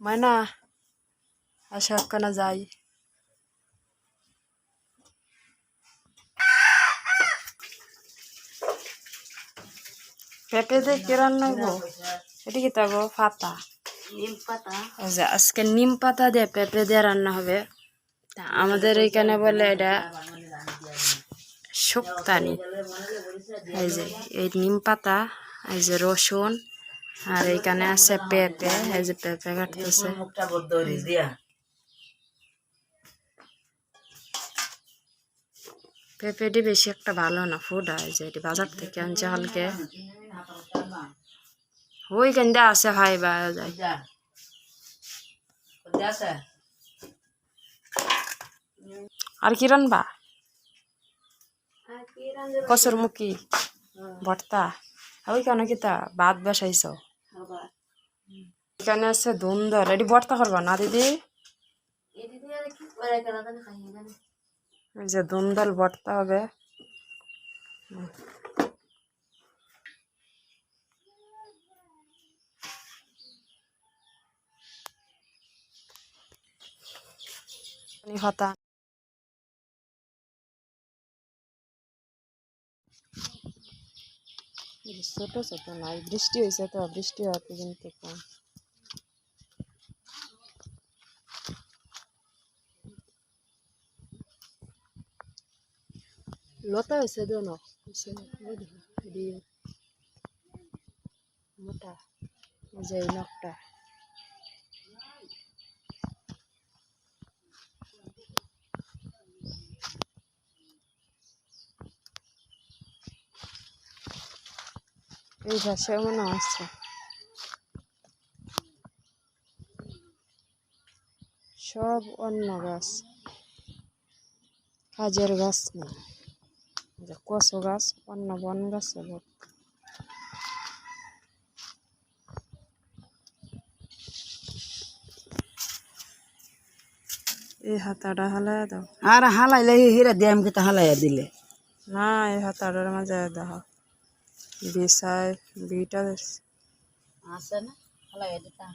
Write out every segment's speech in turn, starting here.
মায়না আসো একখানা যাই পেঁপে দিয়ে কি রান্না গো এটা কি তা গো পাতা নিম পাতা আজকে নিম পাতা দিয়ে পেঁপে দিয়ে রান্না হবে তা আমাদের এখানে বলে এটা শুক্তানি এই যে এই নিম পাতা এই যে রসুন আর এইখানে আছে পেঁপে এই যে পেঁপে কাটতেছে। পেঁপেটি বেশি একটা ভালো না ফুড হয় যে এটি বাজার থেকে আনছে হালকে। ওই কেন্দা আছে ভাই বা যায়। আর কি রানবা? কসুর মুখি ভর্তা। আর ওইখানে কি তা ভাত বসাইছ? এখানে আছে ধুন্দর এটি ভর্তা করবা না দিদি? যে ধুন্দল ভর্তা হবে। হতা। ছোট ছোট নাই। বৃষ্টি হয়েছে তো, বৃষ্টি হওয়াতে কিন্তু কম। লতা হয়েছে দোন মোটা যে নখটা এই পাশে মনে হচ্ছে। সব অন্য গাছ। কাজের গাছ না। কচু গাছ অন্য বন গাছে ভর্তি। এই হাতাটা হালাই দাও। আর হালাইলে হিরা দিয়ে আমি তো হালাইয়া দিলে। না এই হাতাটার মাঝে দাও। বিছায় বিটা আছে না? হালাইয়া দিতা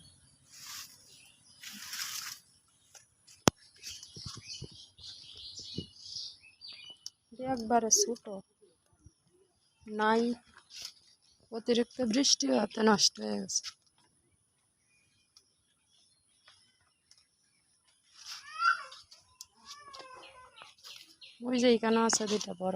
একবারে ছোট। নাই অতিরিক্ত বৃষ্টি হতে নষ্ট হয়ে গেছে। ওই যে এখানে আছে দুটা বড়।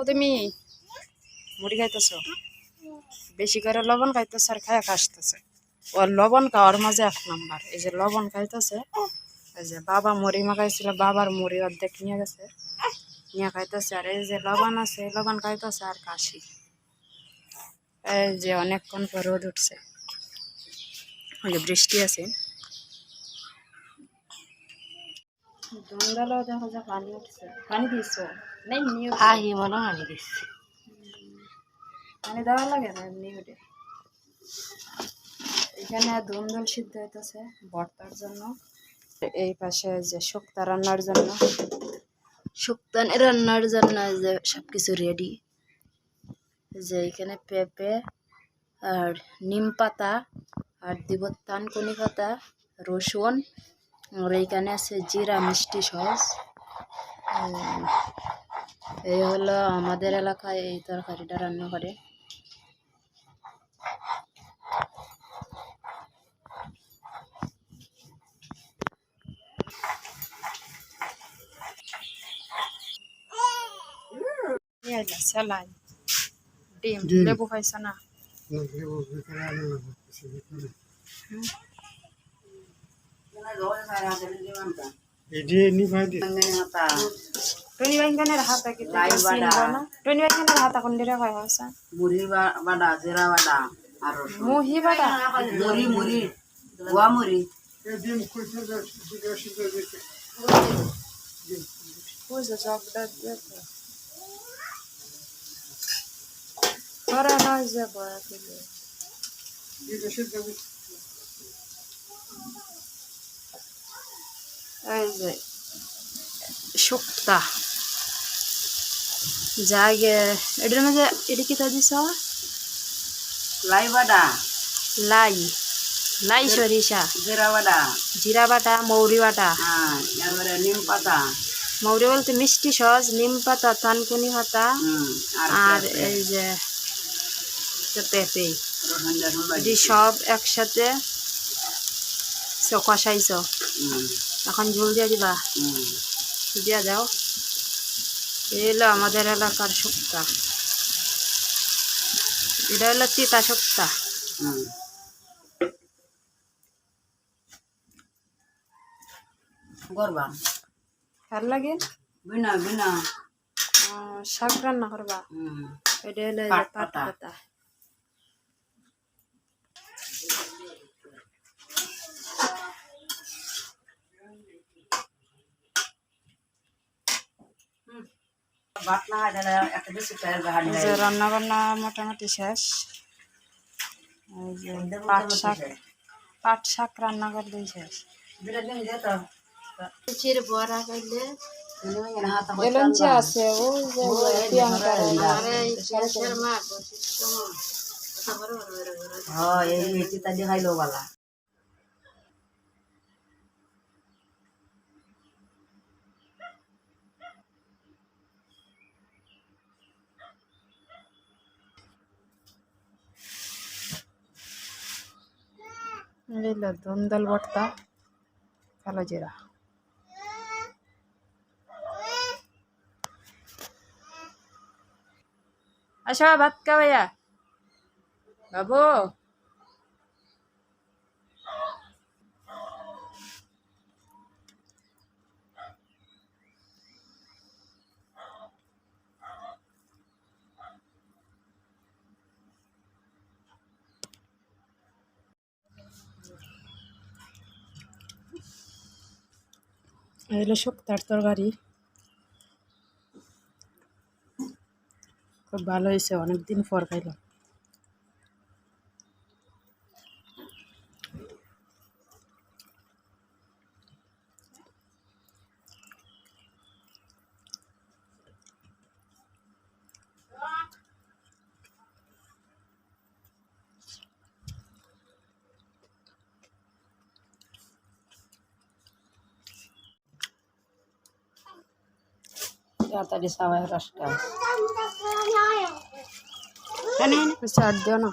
তাও তুমি মুড়ি খাইতেছ? বেশি করে লবণ খাইতেছে আর খায় খাসতেছে। ওর লবণ খাওয়ার মাঝে এক নাম্বার, এই যে লবণ খাইতেছে, এই যে বাবা মুড়ি মাখাইছিল, বাবার মুড়ি অর্ধেক নিয়ে গেছে, নিয়ে খাইতেছে, আর এই যে লবণ আছে লবণ খাইতেছে আর কাশি এই যে অনেকক্ষণ পর রোদ উঠছে। ওই যে বৃষ্টি আছে দন্দালো দেখা যায় পানি উঠছে। পানি আহি মনে দিচ্ছি পানি দেওয়া লাগে না এমনি ওটা এখানে ধুমধুল সিদ্ধ হইতেছে ভর্তার জন্য। এই পাশে যে শুক্তা রান্নার জন্য। শুক্তানি রান্নার জন্য যে সব কিছু রেডি যে এখানে পেঁপে আর নিম পাতা আর দিব তানকুনি পাতা রসুন আর এইখানে আছে জিরা মিষ্টি সস। এই হলো আমাদের এলাকায় এই তরকারিটা রান্না করে। সেলাই ডিম ডিম। লেবু খাইছ না টনি বাইঙ্গানের হাতা কি লাই বাডা। টনি বাইঙ্গানের হাতা কোন দিরা কয় হসা মুড়ি বাডা জিরা বাডা আর। মুহি বাটা মুড়ি মুড়ি গোয়া মুড়ি বুঝে জগটা দেখো করে নয় যে বয়া দিলে এই যে শুক্তা। জাগে এটার মধ্যে এটা কি তা দিছ লাই বাডা লাই। লাই সরিষা জিরা বাডা জিরা বাটা মৌরি বাটা। হ্যাঁ এরপরে নিম পাতা। মৌরি বলতে মিষ্টি সস নিম পাতা থানকুনি পাতা। আর এই যে পেঁপে। বাটি। এটি সব একসাথে কষাইছ। এখন ঝুল দিয়ে দিবা। দিয়া দাও। এই হলো আমাদের এলাকার শুক্তা এটা হলো তিতা শুক্তা ভালো লাগে? বিনা বিনা। শাক রান্না করবা। হুম। এটা হলো পাতা। পাতা ভাত না হয় তাহলে একটা বেশি পেঁয়াজ হাড়ি এই যে রান্না বান্না মোটামুটি শেষ এই যে পাট শাক পাট শাক রান্না করলেই শেষ বড়া করলে এলঞ্চি আছে ও যে প্রিয়াঙ্কা হ্যাঁ এই তাজি খাইলো বালা दलवटता खाला जीरा अच्छा भात क्या भैया बाबू এলো শুক্তার তরকারি। খুব ভালো হয়েছে অনেকদিন পর খাইলাম। তাড়াতাড়ি সবাই রসটা চাট দিও না